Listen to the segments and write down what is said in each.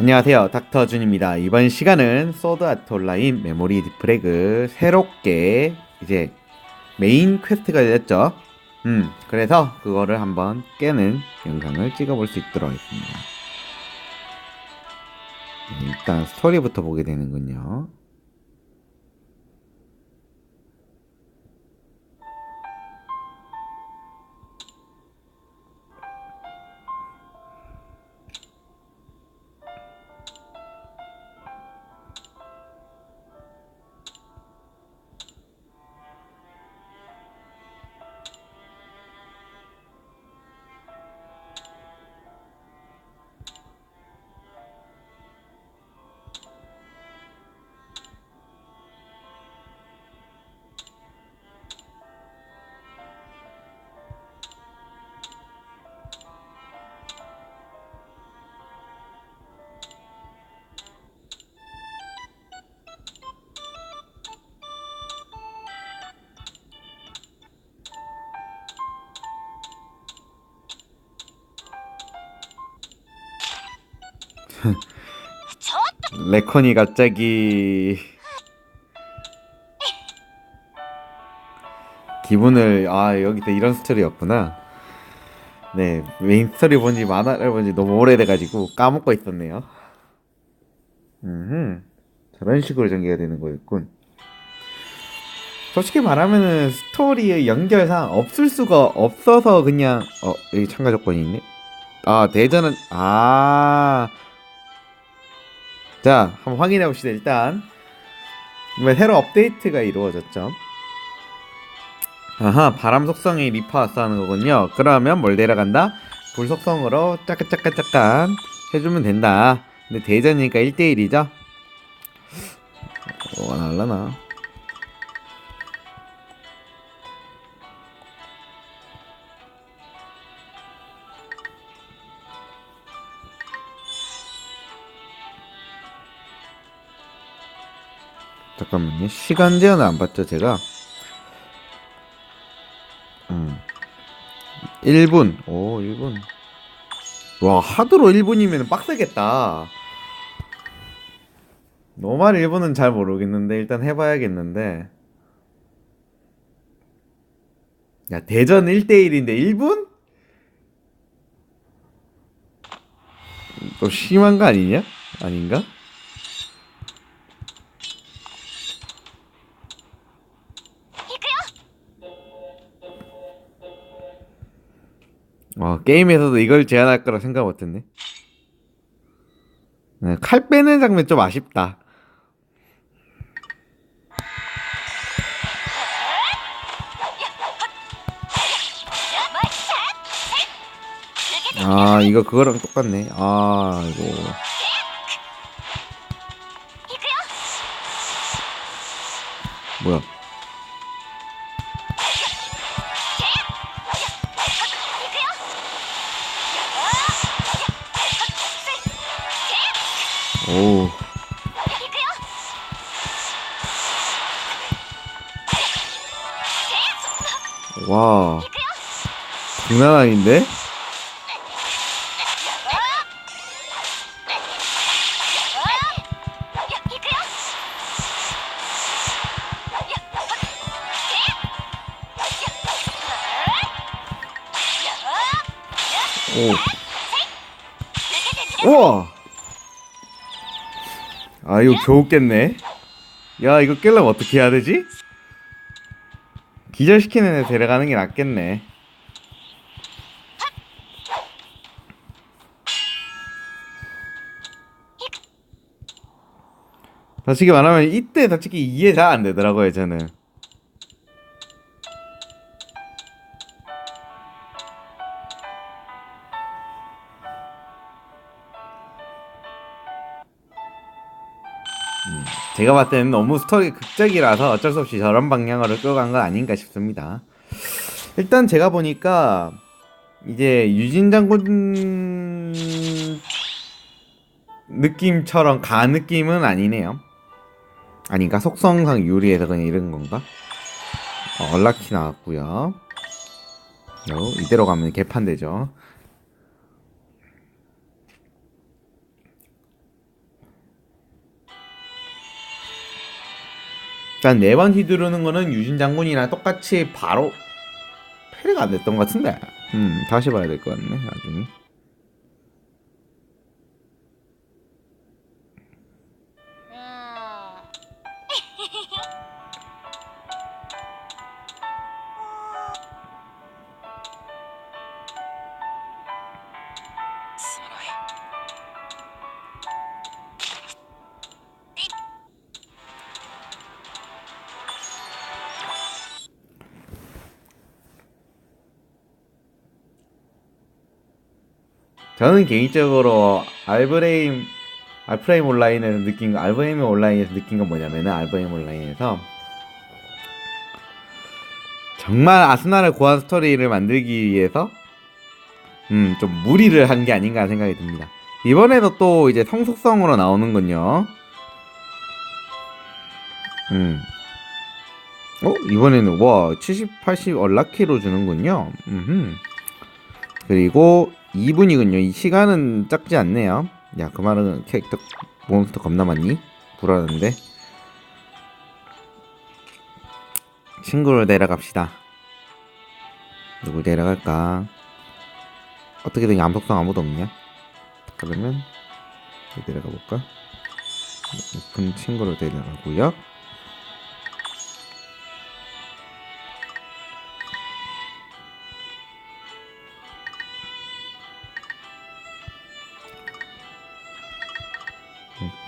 안녕하세요. 닥터준입니다. 이번 시간은 소드 아트 온라인 메모리 디프레그 새롭게 이제 메인 퀘스트가 됐죠? 음 그래서 그거를 한번 깨는 영상을 찍어볼 수 있도록 하겠습니다. 네, 일단 스토리부터 보게 되는군요 레콘이 갑자기. 기분을 아 여기서 이런 스토리였구나. 네 메인 스토리 본지 만화를 본지 너무 오래돼가지고 까먹고 있었네요. 음 저런 식으로 전개가 되는 거였군. 솔직히 말하면은 스토리의 연결상 없을 수가 없어서 그냥 어 여기 참가 조건이 있네? 아 대전은 아 자, 한번 확인해 봅시다. 일단 새로 업데이트가 이루어졌죠. 아하, 바람 속성이 리파스 하는 거군요. 그러면 뭘 내려간다? 불 속성으로 짜까짜까짜깐 해주면 된다. 근데 대전이니까 1대1이죠? 뭐가 날라나? 잠깐만요. 시간 제한을 안 봤죠, 제가? 음. 1분. 오, 1분. 와, 하드로 1분이면 빡세겠다. 노말 1분은 잘 모르겠는데, 일단 해봐야겠는데. 야, 대전 1대1인데 1분? 또 심한 거 아니냐? 아닌가? 어, 게임에서도 이걸 제안할 거라 생각 못했네. 네, 칼 빼는 장면 좀 아쉽다. 아, 이거 그거랑 똑같네. 아, 이거. 뭐야? 오. 와. 장난 아닌데? 이거 겨우 깼네. 야, 이거 깰려면 어떻게 해야 되지? 기절시키는 애 데려가는 게 낫겠네. 솔직히 말하면 이때 솔직히 이해 잘 안 되더라고요, 저는. 제가 봤을 때는 너무 스토리 극적이라서 어쩔 수 없이 저런 방향으로 끌고 간 건 아닌가 싶습니다. 일단 제가 보니까 이제 유진 장군 느낌처럼 가 느낌은 아니네요. 아닌가? 속성상 유리해서 그냥 이런 건가? 어, 얼라키 나왔고요. 요, 이대로 가면 개판되죠. 일단 네번 휘두르는 거는 유진 장군이랑 똑같이 바로 패배가 안 됐던 것 같은데. 음, 다시 봐야 될 것 같네, 나중에. 저는 개인적으로 알브레임 알프레임 온라인에서 느낀 거 알브레임 온라인에서 느낀 건 뭐냐면은 알브레임 온라인에서 정말 아스날을 고한 스토리를 만들기 위해서 음 좀 무리를 한 게 아닌가 생각이 듭니다. 이번에도 또 이제 성속성으로 나오는군요. 음. 어 이번에는 와 70, 80 얼라키로 주는군요. 음. 그리고 2분이군요. 이 시간은 작지 않네요. 야, 그 말은 캐릭터 몬스터 겁나 많니? 불안한데. 친구를 데려갑시다. 누구 데려갈까? 어떻게든 암석성 아무도 없냐? 그러면 데려가 볼까? 오픈 친구를 데려가고요.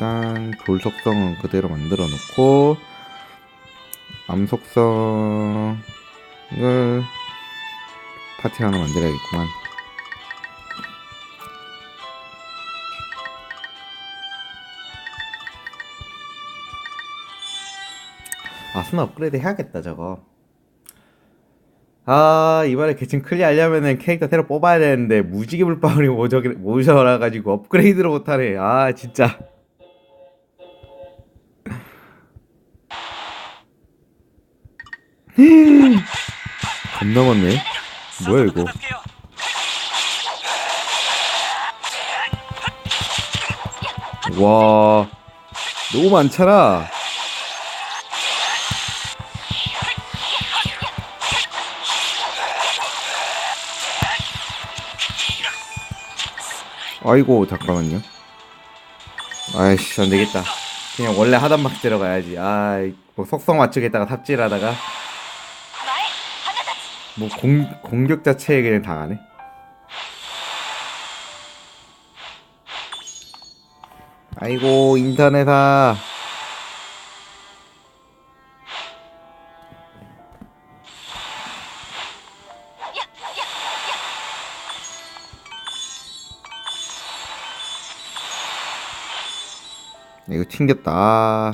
일단 돌 속성은 그대로 만들어 놓고 암 속성을 파티 하나 만들어야겠구만. 아스나 업그레이드 해야겠다 저거. 아 이번에 개칭 클리어 하려면은 캐릭터 새로 뽑아야 되는데 무지개 물방울이 모저 모셔라 가지고 업그레이드를 못하네. 아 진짜. 겁나 많네. 뭐야 이거? 와 너무 많잖아. 아이고 잠깐만요. 아이씨 안 되겠다. 그냥 원래 하던 막 들어가야지. 아 뭐 속성 맞추겠다가 삽질하다가 뭐 공, 공격 자체에 그냥 당하네. 아이고 인터넷아. 이거 튕겼다.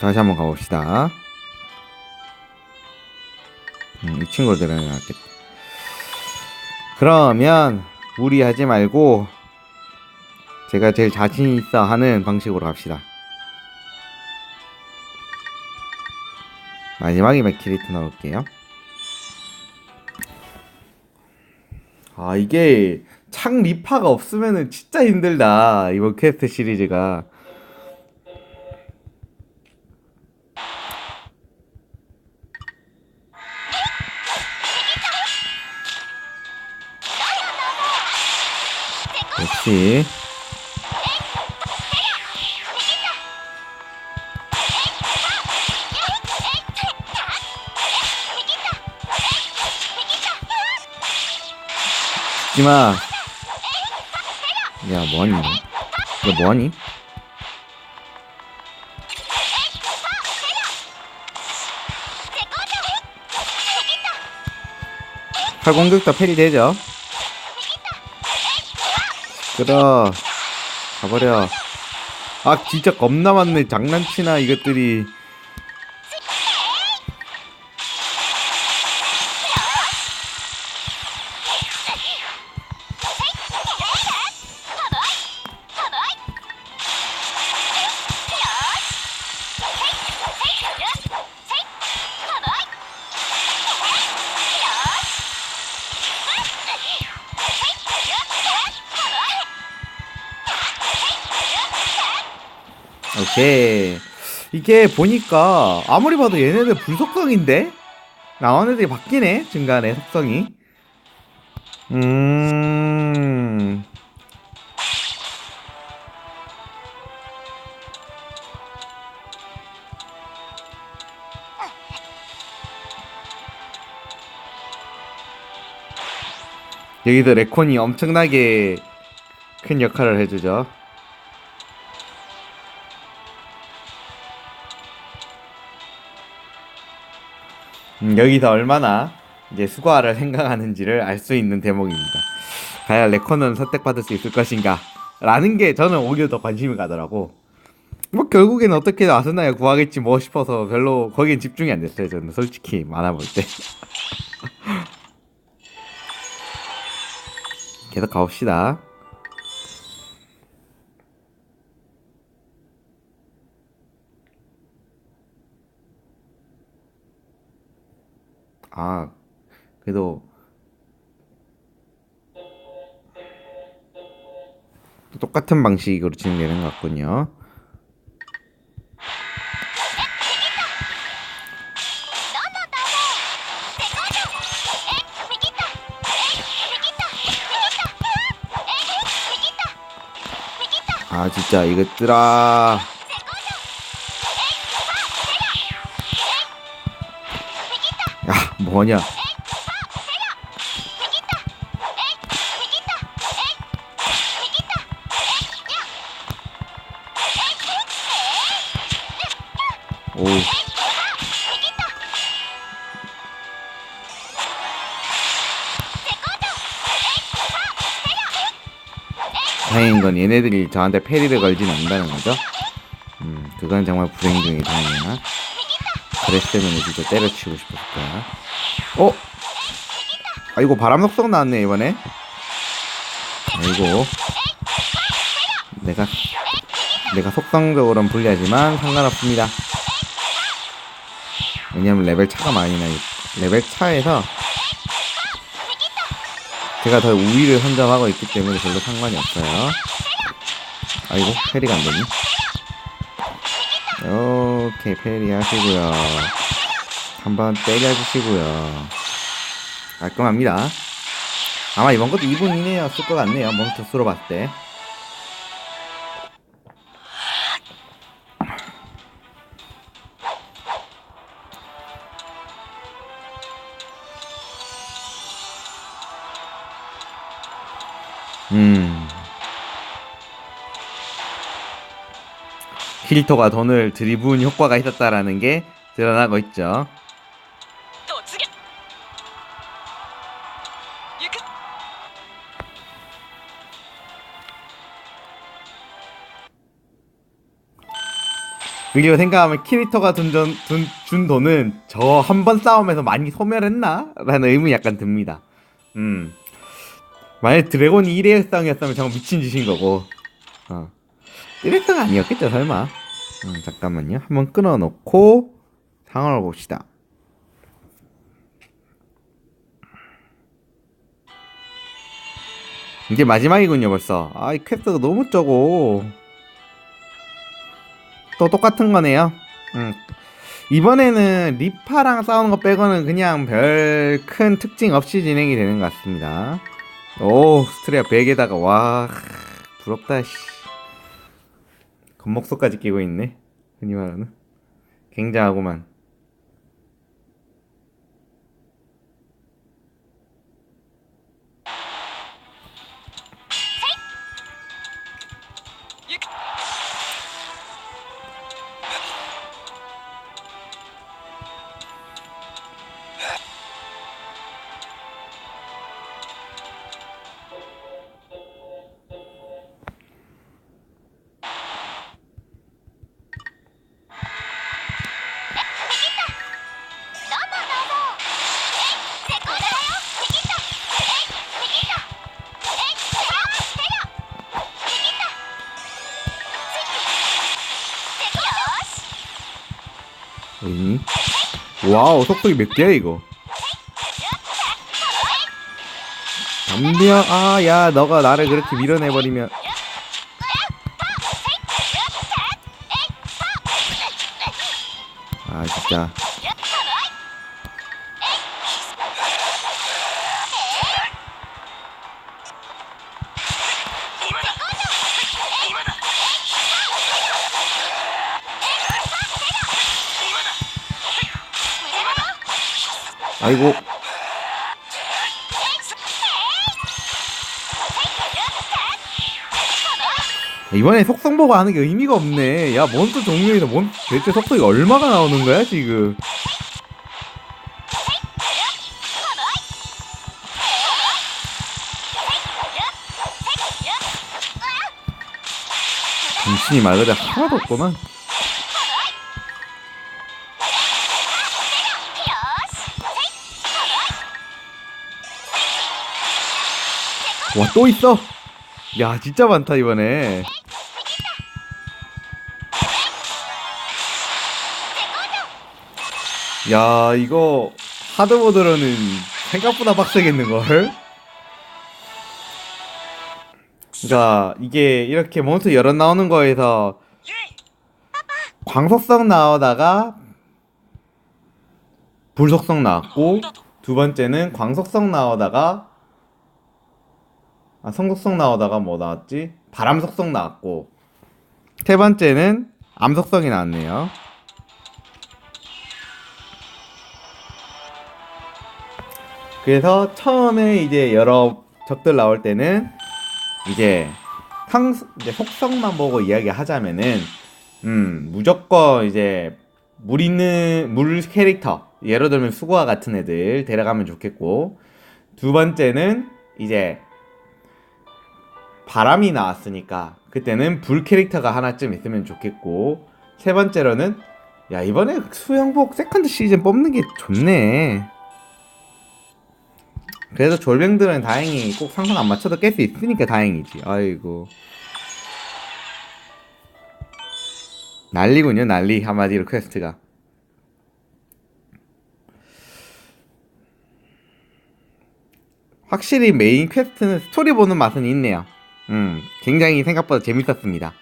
다시 한번 가봅시다. 음, 이 친구를 데려가겠다. 그러면 무리하지 말고 제가 제일 자신 있어 하는 방식으로 갑시다. 마지막에 맥키리트 넣을게요. 아 이게 창 리파가 없으면은 진짜 힘들다 이번 퀘스트 시리즈가. 역시. 죽지마. 야 뭐하니? 너 뭐하니? 팔 공격 다 패리 되죠 끌어 가버려. 아 진짜 겁나 많네. 장난치나 이것들이 이게 보니까 아무리 봐도 얘네들 불속성인데? 나온 애들이 바뀌네 중간에 속성이. 음. 여기도 레콘이 엄청나게 큰 역할을 해주죠. 음, 여기서 얼마나 이제 수고를 생각하는지를 알 수 있는 대목입니다. 과연 레코는 선택받을 수 있을 것인가? 라는 게 저는 오히려 더 관심이 가더라고. 뭐 결국엔 어떻게 아스나야 구하겠지 뭐 싶어서 별로 거기엔 집중이 안 됐어요. 저는 솔직히 만화 볼 때. 계속 가봅시다. 아, 그래도 똑같은 방식으로 진행되는 것 같군요. 아, 진짜 이것들아. 뭐냐? 오. 다행인 건 얘네들이 저한테 패리를 걸진 않는다는 거죠. 음, 그건 정말 불행 중의 다행이야. 그랬으면 진짜 때려치고 싶었을 거야. 어? 아이고 바람 속성 나왔네 이번에. 아이고. 내가 내가 속성적으로는 불리하지만 상관없습니다. 왜냐면 레벨 차가 많이 나요. 레벨 차에서 제가 더 우위를 선점하고 있기 때문에 별로 상관이 없어요. 아이고 페리가 안 되니? 오케이 페리 하시고요. 한번 때려주시고요. 깔끔합니다. 아마 이번 것도 2분 이내였을 것 같네요. 몬스터 수로 봤을 때. 음. 힐터가 돈을 들이부은 효과가 있었다라는 게 드러나고 있죠. 그리고 생각하면 키리토가 준, 돈- 준, 준 돈은 저 한 번 싸움에서 많이 소멸했나? 라는 의문이 약간 듭니다. 음. 만약 드래곤이 일회성이었다면 정말 미친 짓인 거고. 어. 일회성 아니었겠죠, 설마. 음, 잠깐만요. 한번 끊어놓고 상황을 봅시다. 이게 마지막이군요, 벌써. 아, 이 퀘스트가 너무 적어. 또 똑같은 거네요. 음. 이번에는 리파랑 싸우는 거 빼고는 그냥 별 큰 특징 없이 진행이 되는 것 같습니다. 오, 스트레아 100에다가, 와, 부럽다, 씨. 겁목소까지 끼고 있네. 흔히 말하는. 굉장하구만. 뭐니? 와우 속도기 몇 개야 이거? 덤벼 아야 너가 나를 그렇게 밀어내버리면. 아 진짜 아이고 이번에 속성 보고 하는 게 의미가 없네. 야, 몬스터 종류에서 몬, 대체 속성이 얼마가 나오는 거야, 지금? 정신이 맑으자 하나도 없구만. 와, 또 있어! 야, 진짜 많다, 이번에. 야, 이거 하드보드로는 생각보다 빡세겠는걸? 그니까, 이게 이렇게 몬스터 여러 나오는 거에서 광속성 나오다가 불속성 나왔고, 두 번째는 광속성 나오다가 아, 성속성 나오다가 뭐 나왔지? 바람속성 나왔고 세 번째는 암속성이 나왔네요. 그래서 처음에 이제 여러 적들 나올 때는 이제 상 이제 속성만 보고 이야기하자면은 음 무조건 이제 물 있는 물 캐릭터 예를 들면 수고와 같은 애들 데려가면 좋겠고 두 번째는 이제 바람이 나왔으니까 그때는 불 캐릭터가 하나쯤 있으면 좋겠고 세 번째로는 야 이번에 수영복 세컨드 시즌 뽑는 게 좋네. 그래도 졸뱅들은 다행히 꼭 상상 안 맞춰도 깰 수 있으니까 다행이지. 아이고. 난리군요 난리. 한마디로 퀘스트가. 확실히 메인 퀘스트는 스토리 보는 맛은 있네요 음, 굉장히 생각보다 재밌었습니다.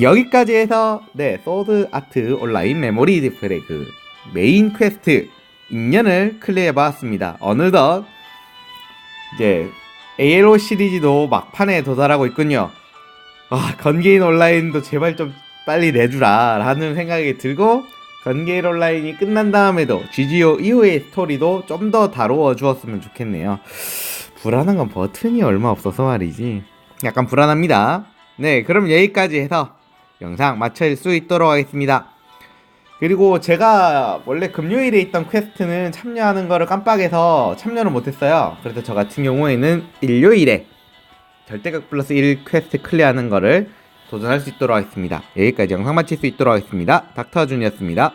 여기까지 해서 네 소드 아트 온라인 메모리 디프레그 메인 퀘스트 인연을 클리어해봤습니다. 어느덧 이제 ALO 시리즈도 막판에 도달하고 있군요. 아 건게인 온라인도 제발 좀 빨리 내주라 라는 생각이 들고 건게인 온라인이 끝난 다음에도 GGO 이후의 스토리도 좀 더 다루어 주었으면 좋겠네요. 불안한 건 버튼이 얼마 없어서 말이지. 약간 불안합니다. 네, 그럼 여기까지 해서 영상 마칠 수 있도록 하겠습니다. 그리고 제가 원래 금요일에 있던 퀘스트는 참여하는 거를 깜빡해서 참여를 못했어요. 그래서 저 같은 경우에는 일요일에 절대각 플러스 1 퀘스트 클리어하는 거를 도전할 수 있도록 하겠습니다. 여기까지 영상 마칠 수 있도록 하겠습니다. 닥터준이었습니다.